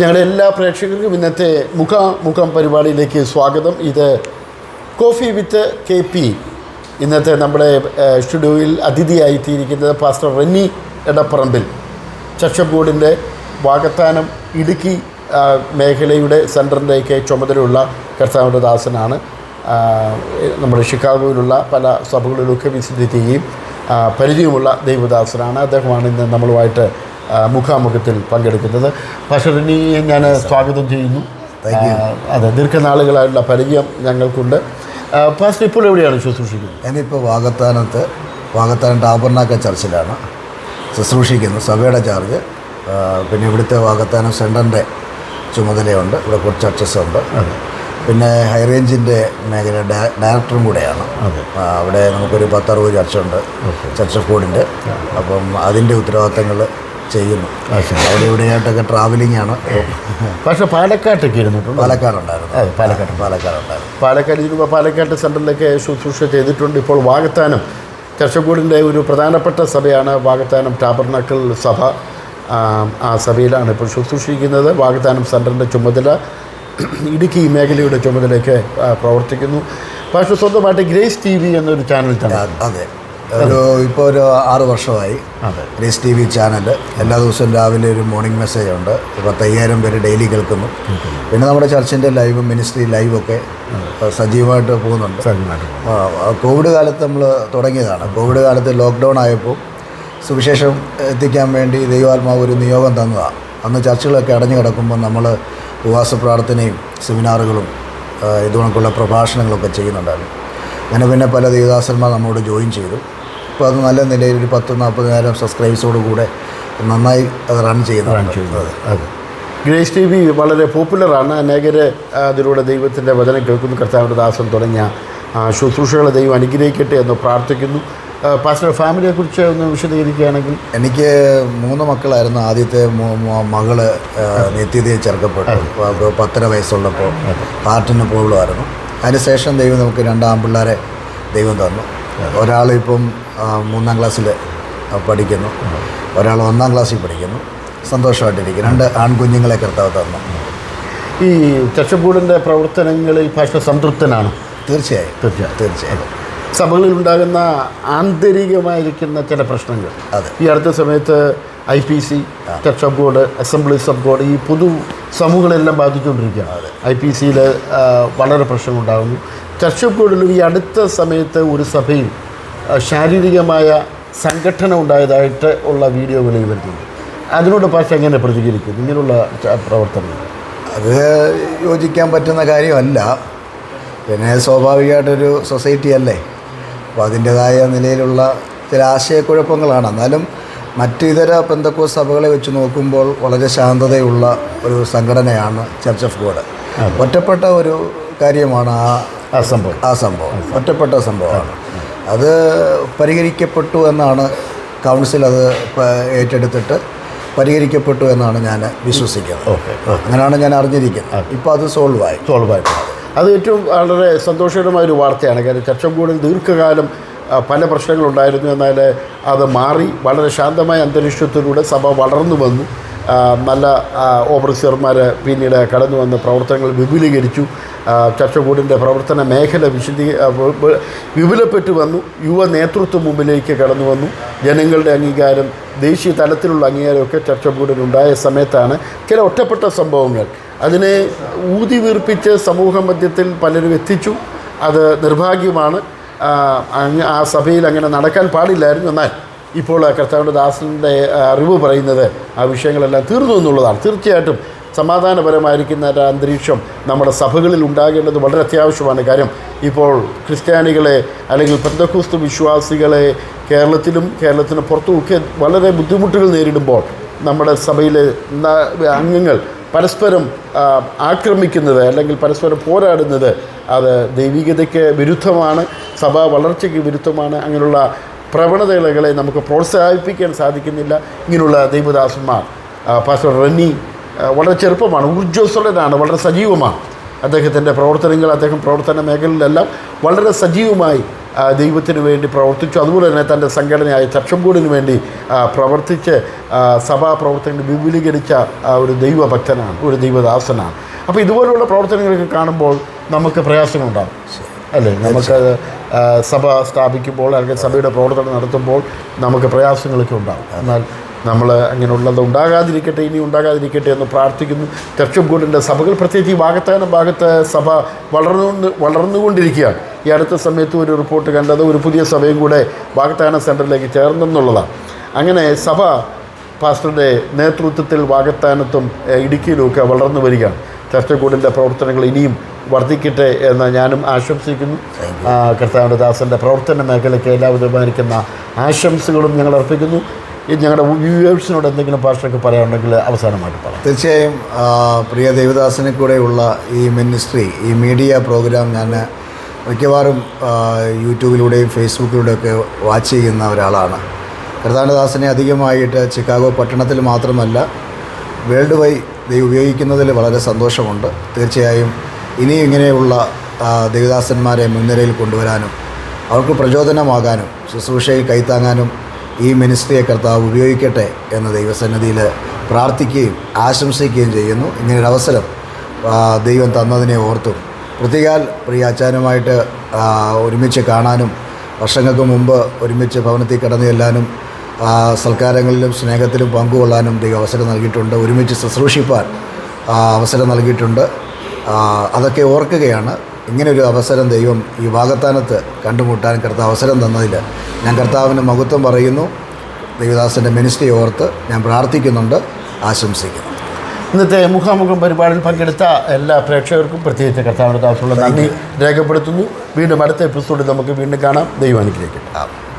ഞങ്ങളുടെ എല്ലാ പ്രേക്ഷകർക്കും ഇന്നത്തെ മുഖാമുഖം പരിപാടിയിലേക്ക് സ്വാഗതം. ഇത് കോഫി വിത്ത് കെ പി ഇന്നത്തെ നമ്മുടെ സ്റ്റുഡിയോയിൽ സ്റ്റുഡിയോയിൽ അതിഥിയായിത്തീരിക്കുന്നത് പാസ്റ്റർ റെന്നി എടപ്പറമ്പിൽ. ചർച്ച് ബോർഡിന്റെ വാകത്താനം ഇടുക്കി മേഖലയുടെ സെന്ററിന്റെയൊക്കെ ചുമതലയുള്ള കർത്താവിന്റെ ദാസനാണ്. നമ്മുടെ ഷിക്കാഗോയിലുള്ള പല സഭകളിലൊക്കെ വിസിറ്റ് ചെയ്യുകയും പരിചയമുള്ള ദൈവദാസനാണ്. അദ്ദേഹമാണ് ഇന്ന് നമ്മളുമായിട്ട് മുഖാമുഖത്തിൽ പങ്കെടുക്കുന്നത്. പക്ഷേ ഞാൻ സ്വാഗതം ചെയ്യുന്നു. അതെ ദീർഘനാളുകളായുള്ള പരിചയം ഞങ്ങൾക്കുണ്ട്. ആ, പാസ്റ്റർ ഇപ്പോൾ എവിടെയാണ് ശുശ്രൂഷിക്കുന്നത്? ഞാനിപ്പോൾ വാഗത്താനത്ത് വാഗത്താനം ടാബർനാക്ക ചർച്ചിലാണ് ശുശ്രൂഷിക്കുന്നത്. സഭയുടെ ചാർജ്. പിന്നെ ഇവിടുത്തെ വാഗത്താനം സെന്ററിന്റെ ചുമതലയുണ്ട്. ഇവിടെ കുറച്ച് ചർച്ചസ് ഉണ്ട്. പിന്നെ ഹൈറേഞ്ചിന്റെ മേഖല ഡയ- ഡയറക്ടറും കൂടെയാണ്. അവിടെ നമുക്കൊരു പത്തറുപത് ചർച്ചുണ്ട്. ചർച്ച് ഓഫ് ഗോഡിന്റെ അപ്പം അതിന്റെ ഉത്തരവാദിത്തങ്ങൾ ചെയ്യുന്നു. അവിടെ ഇവിടെയായിട്ടൊക്കെ ട്രാവലിംഗ് ആണ്. പക്ഷെ പാലക്കാട്ടൊക്കെ ഇരുന്നിട്ടുണ്ട്? പാലക്കാടുണ്ടായിരുന്നു. അതെ പാലക്കാട്. പാലക്കാടുണ്ടായിരുന്നു. പാലക്കാട് ഇരുമ്പോൾ പാലക്കാട്ട് സെന്ററിലൊക്കെ ശുശ്രൂഷ ചെയ്തിട്ടുണ്ട്. ഇപ്പോൾ വാഗത്താനം ചർച്ചക്കൂടിന്റെ ഒരു പ്രധാനപ്പെട്ട സഭയാണ് വാഗത്താനം ടാബർനാക്കൽ സഭ. ആ, ആ സഭയിലാണ് ഇപ്പോൾ ശുശ്രൂഷിക്കുന്നത്. വാഗത്താനം സെന്ററിന്റെ ചുമതല ഇടുക്കി മേഖലയുടെ ചുമതലയൊക്കെ പ്രവർത്തിക്കുന്നു. പക്ഷേ സ്വന്തമായിട്ട് ഗ്രേസ് ടി വി എന്നൊരു ചാനൽ തന്നെ അതെ. ഒരു ഇപ്പോൾ ഒരു ആറ് വർഷമായി. ഗ്രേസ് ടി വി ചാനൽ എല്ലാ ദിവസവും രാവിലെ ഒരു മോർണിംഗ് മെസ്സേജ് ഉണ്ട്. പത്തയ്യായിരം പേര് ഡെയിലി കേൾക്കുന്നു. പിന്നെ നമ്മുടെ ചർച്ചിന്റെ ലൈവ് മിനിസ്ട്രി ലൈവൊക്കെ സജീവമായിട്ട് പോകുന്നുണ്ട്. കോവിഡ് കാലത്ത് നമ്മൾ തുടങ്ങിയതാണ്. കോവിഡ് കാലത്ത് ലോക്ക്ഡൗൺ ആയപ്പോൾ സുവിശേഷം എത്തിക്കാൻ വേണ്ടി ദൈവാത്മാവ് ഒരു നിയോഗം തന്നതാണ് അന്ന് ചർച്ചുകളൊക്കെ അടഞ്ഞു കിടക്കുമ്പോൾ നമ്മൾ ഉപവാസ പ്രാർത്ഥനയും സെമിനാറുകളും ഇതുകൊണ്ടുള്ള പ്രഭാഷണങ്ങളൊക്കെ ചെയ്യുന്നുണ്ടായിരുന്നു. അങ്ങനെ പിന്നെ പല ദേവദാസന്മാർ നമ്മോട് ജോയിൻ ചെയ്തു. അപ്പോൾ അത് നല്ല നിലയിൽ ഒരു പത്ത് നാൽപ്പതിനായിരം സബ്സ്ക്രൈബേഴ്സോട് കൂടെ നന്നായി അത് റൺ ചെയ്യുന്നുണ്ട്. അതെ. അതെ. ഗ്രേസ് ടി വി വളരെ പോപ്പുലറാണ് അനേകര് അതിലൂടെ ദൈവത്തിന്റെ വചനം കേൾക്കുന്നു. കർത്താവിന്റെ ദാസൻ തുടങ്ങിയ ശുശ്രൂഷകളെ ദൈവം അനുഗ്രഹിക്കട്ടെ എന്ന് പ്രാർത്ഥിക്കുന്നു. പാസ്റ്റർ ഫാമിലിയെ ഫാമിലിയെക്കുറിച്ച് ഒന്ന് വിശദീകരിക്കുകയാണെങ്കിൽ. എനിക്ക് മൂന്ന് മക്കളായിരുന്നു. ആദ്യത്തെ മകൾ ആ, നിത്യതയെ ചേർക്കപ്പെട്ടു പത്തര വയസ്സുള്ളപ്പോൾ ഹാർട്ടിന് പ്രോബ്ലമായിരുന്നു അതിനുശേഷം ദൈവം നമുക്ക് രണ്ടാം പിള്ളേരെ ദൈവം തന്നു. ഒരാളിപ്പം മൂന്നാം ക്ലാസ്സിൽ പഠിക്കുന്നു. ഒരാൾ ഒന്നാം ക്ലാസ്സിൽ പഠിക്കുന്നു. സന്തോഷമായിട്ടിരിക്കും രണ്ട് ആൺകുഞ്ഞുങ്ങളെ കർത്താവ് തന്നു. ഈ ചർച്ചബോർഡിന്റെ പ്രവർത്തനങ്ങളിൽ ഭാഷ സംതൃപ്തനാണ്? തീർച്ചയായും. തീർച്ചയായും. തീർച്ചയായും. സഭകളിൽ ഉണ്ടാകുന്ന ആന്തരികമായിരിക്കുന്ന ചില പ്രശ്നങ്ങൾ. അതെ. ഈ അടുത്ത സമയത്ത് I P C church sub God Assemblies of God ഈ പൊതു സമൂഹങ്ങളെല്ലാം ബാധിച്ചുകൊണ്ടിരിക്കുകയാണ്. ഐ പി സിയിൽ വളരെ പ്രശ്നമുണ്ടാകുന്നു. ചർച്ച് ഓഫ് ഗോഡിലും ഈ അടുത്ത സമയത്ത് ഒരു സഭയിൽ ശാരീരികമായ സംഘടന ഉണ്ടായതായിട്ട് ഉള്ള വീഡിയോ വിലയിൽ വരുന്നുണ്ട്. അതിനോട് പക്ഷേ എങ്ങനെ പ്രതികരിക്കും ഇങ്ങനെയുള്ള പ്രവർത്തനം പ്രവർത്തനങ്ങൾ. അത് യോജിക്കാൻ പറ്റുന്ന കാര്യമല്ല. പിന്നെ സ്വാഭാവികമായിട്ടൊരു സൊസൈറ്റി അല്ലേ? അപ്പോൾ അതിന്റെതായ നിലയിലുള്ള ചില ആശയക്കുഴപ്പങ്ങളാണ്. എന്നാലും മറ്റു ഇതര പെന്തക്കോ സഭകളെ വെച്ച് നോക്കുമ്പോൾ വളരെ ശാന്തതയുള്ള ഒരു സംഘടനയാണ് ചർച്ച് ഓഫ് ഗോഡ് ഒറ്റപ്പെട്ട ഒരു കാര്യമാണ് ആ ആ സംഭവം. ആ സംഭവം. ഒറ്റപ്പെട്ട സംഭവമാണ്. അത് പരിഹരിക്കപ്പെട്ടു എന്നാണ് കൗൺസിൽ അത് ഏറ്റെടുത്തിട്ട് പരിഹരിക്കപ്പെട്ടു എന്നാണ് ഞാൻ വിശ്വസിക്കുന്നത്. ഓക്കെ അങ്ങനെയാണ് ഞാൻ അറിഞ്ഞിരിക്കുന്നത്. ഇപ്പോൾ അത് സോൾവ് ആയി. സോൾവ് അത് ഏറ്റവും വളരെ സന്തോഷകരമായ ഒരു വാർത്തയാണ്. കാരണം ഗോഡിൽ ദീർഘകാലം പല പ്രശ്നങ്ങളുണ്ടായിരുന്നു. എന്നാൽ അത് മാറി. വളരെ ശാന്തമായ അന്തരീക്ഷത്തിലൂടെ സഭ വളർന്നു വന്നു. നല്ല ഓഫീസർമാർ പിന്നീട് കടന്നു വന്ന് പ്രവർത്തനങ്ങൾ വിപുലീകരിച്ചു. ആ, ചർച്ചക്കൂടിന്റെ പ്രവർത്തന മേഖല വിശദീ വിപുലപ്പെട്ടു വന്നു. യുവ നേതൃത്വം മുമ്പിലേക്ക് കടന്നു വന്നു. ജനങ്ങളുടെ അംഗീകാരം ദേശീയ തലത്തിലുള്ള അംഗീകാരമൊക്കെ ചർച്ചക്കൂടിനുണ്ടായ സമയത്താണ് ചില ഒറ്റപ്പെട്ട സംഭവങ്ങൾ. അതിനെ ഊതി വീർപ്പിച്ച് സമൂഹ മധ്യത്തിൽ പലരും എത്തിച്ചു. അത് നിർഭാഗ്യമാണ്. ആ, സഭയിൽ അങ്ങനെ നടക്കാൻ പാടില്ലായിരുന്നു എന്നാൽ ഇപ്പോൾ കർത്താവിന്റെ ദാസന്റെ അറിവ് പറയുന്നത് ആ വിഷയങ്ങളെല്ലാം തീർന്നു എന്നുള്ളതാണ്. തീർച്ചയായിട്ടും സമാധാനപരമായിരിക്കുന്ന ഒരു അന്തരീക്ഷം നമ്മുടെ സഭകളിൽ ഉണ്ടാകേണ്ടത് വളരെ അത്യാവശ്യമാണ്. കാര്യം ഇപ്പോൾ ക്രിസ്ത്യാനികളെ അല്ലെങ്കിൽ പെന്തക്കൂസ്തു വിശ്വാസികളെ കേരളത്തിലും കേരളത്തിന് പുറത്തുമൊക്കെ വളരെ ബുദ്ധിമുട്ടുകൾ നേരിടുമ്പോൾ നമ്മുടെ സഭയിലെ അംഗങ്ങൾ പരസ്പരം ആക്രമിക്കുന്നത് അല്ലെങ്കിൽ പരസ്പരം പോരാടുന്നത് അത് ദൈവികതയ്ക്ക് വിരുദ്ധമാണ് സഭാ വളർച്ചയ്ക്ക് വിരുദ്ധമാണ്. അങ്ങനെയുള്ള പ്രവണതകളെ നമുക്ക് പ്രോത്സാഹിപ്പിക്കാൻ സാധിക്കുന്നില്ല. ഇങ്ങനെയുള്ള ദൈവദാസന്മാർ പാസ്റ്റർ റെന്നി വളരെ ചെറുപ്പമാണ് ഊർജസ്വലനാണ് വളരെ സജീവമാണ്. അദ്ദേഹത്തിന്റെ പ്രവർത്തനങ്ങൾ അദ്ദേഹം പ്രവർത്തന മേഖലയിലെല്ലാം വളരെ സജീവമായി ദൈവത്തിന് വേണ്ടി പ്രവർത്തിച്ചു. അതുപോലെ തന്നെ തന്റെ സംഘടനയായ ചർച്ചംകൂടിന് വേണ്ടി പ്രവർത്തിച്ച് സഭാ പ്രവർത്തനങ്ങൾ വിപുലീകരിച്ച ഒരു ദൈവഭക്തനാണ് ഒരു ദൈവദാസനാണ്. അപ്പോൾ ഇതുപോലുള്ള പ്രവർത്തനങ്ങളൊക്കെ കാണുമ്പോൾ നമുക്ക് പ്രയാസങ്ങളുണ്ടാകും. അല്ലേ? നമുക്ക് സഭ സ്ഥാപിക്കുമ്പോൾ അല്ലെങ്കിൽ സഭയുടെ പ്രവർത്തനം നടത്തുമ്പോൾ നമുക്ക് പ്രയാസങ്ങളൊക്കെ ഉണ്ടാകും. എന്നാൽ നമ്മൾ അങ്ങനെയുള്ളത് ഉണ്ടാകാതിരിക്കട്ടെ ഇനി ഉണ്ടാകാതിരിക്കട്ടെ എന്ന് പ്രാർത്ഥിക്കുന്നു. ചർച്ചംകൂടിന്റെ സഭകൾ പ്രത്യേകിച്ച് ഈ വാഗത്താന ഭാഗത്ത് സഭ വളർന്നുകൊണ്ട് വളർന്നുകൊണ്ടിരിക്കുകയാണ്. ഈ അടുത്ത സമയത്ത് ഒരു റിപ്പോർട്ട് കണ്ടത് ഒരു പുതിയ സഭയും കൂടെ വാഗത്താന സെന്ററിലേക്ക് ചേർന്നെന്നുള്ളതാണ്. അങ്ങനെ സഭ പാസ്റ്ററുടെ നേതൃത്വത്തിൽ വാഗത്താനത്തും ഇടുക്കിയിലുമൊക്കെ വളർന്നു വരികയാണ്. ചർച്ചക്കൂടിന്റെ പ്രവർത്തനങ്ങൾ ഇനിയും വർദ്ധിക്കട്ടെ എന്ന് ഞാനും ആശംസിക്കുന്നു. കർത്താവിന്റെ ദാസന്റെ പ്രവർത്തന മേഖലയ്ക്ക് എല്ലാവിധമായിരിക്കുന്ന ആശംസകളും ഞങ്ങൾ അർപ്പിക്കുന്നു. ഈ ഞങ്ങളുടെ വ്യൂവേഴ്സിനോട് എന്തെങ്കിലും ഭാഷയ്ക്ക് പറയാനുണ്ടെങ്കിൽ അവസാനമായിട്ട് പറയാം. തീർച്ചയായും പ്രിയ ദേവദാസിനെ കൂടെയുള്ള ഈ മിനിസ്ട്രി ഈ മീഡിയ പ്രോഗ്രാം ഞാൻ മിക്കവാറും യൂട്യൂബിലൂടെയും ഫേസ്ബുക്കിലൂടെയൊക്കെ വാച്ച് ചെയ്യുന്ന ഒരാളാണ്. കർത്താനദാസിനെ അധികമായിട്ട് ചിക്കാഗോ പട്ടണത്തിൽ മാത്രമല്ല വേൾഡ് വൈ ഉപയോഗിക്കുന്നതിൽ വളരെ സന്തോഷമുണ്ട്. തീർച്ചയായും ഇനിയും ഇങ്ങനെയുള്ള ദേവദാസന്മാരെ മുൻനിരയിൽ കൊണ്ടുവരാനും അവർക്ക് പ്രചോദനമാകാനും ശുശ്രൂഷയിൽ കൈത്താങ്ങാനും ഈ മിനിസ്ട്രിയെ കർത്താവ് ഉപയോഗിക്കട്ടെ എന്ന ദൈവസന്നിധിയിൽ പ്രാർത്ഥിക്കുകയും ആശംസിക്കുകയും ചെയ്യുന്നു. ഇങ്ങനൊരവസരം ദൈവം തന്നതിനെ ഓർത്തും. പ്രതികാൽ പ്രിയ അച്ചാനുമായിട്ട് ഒരുമിച്ച് കാണാനും വർഷങ്ങൾക്ക് മുമ്പ് ഒരുമിച്ച് ഭവനത്തിൽ കടന്നു ചെല്ലാനും സൽക്കാരങ്ങളിലും സ്നേഹത്തിലും പങ്കുകൊള്ളാനും ദൈവം അവസരം നൽകിയിട്ടുണ്ട്. ഒരുമിച്ച് ശുശ്രൂഷിപ്പാൻ അവസരം നൽകിയിട്ടുണ്ട്. അതൊക്കെ ഓർക്കുകയാണ്. ഇങ്ങനൊരു അവസരം ദൈവം ഈ വാഗത്താനത്ത് കണ്ടുമുട്ടാൻ കർത്താവ് അവസരം തന്നതിൽ ഞാൻ കർത്താവിന് മഹത്വം പറയുന്നു. ദൈവദാസന്റെ മിനിസ്ട്രി ഓർത്ത് ഞാൻ പ്രാർത്ഥിക്കുന്നുണ്ട് ആശംസിക്കുന്നു. ഇന്നത്തെ മുഖാമുഖം പരിപാടിയിൽ പങ്കെടുത്ത എല്ലാ പ്രേക്ഷകർക്കും പ്രത്യേകിച്ച് കർത്താവിന്റെ ദാസമുള്ള നന്ദി രേഖപ്പെടുത്തുന്നു. വീണ്ടും അടുത്ത എപ്പിസോഡിൽ നമുക്ക് വീണ്ടും കാണാം. ദൈവം അനുഗ്രഹിക്കട്ടെ.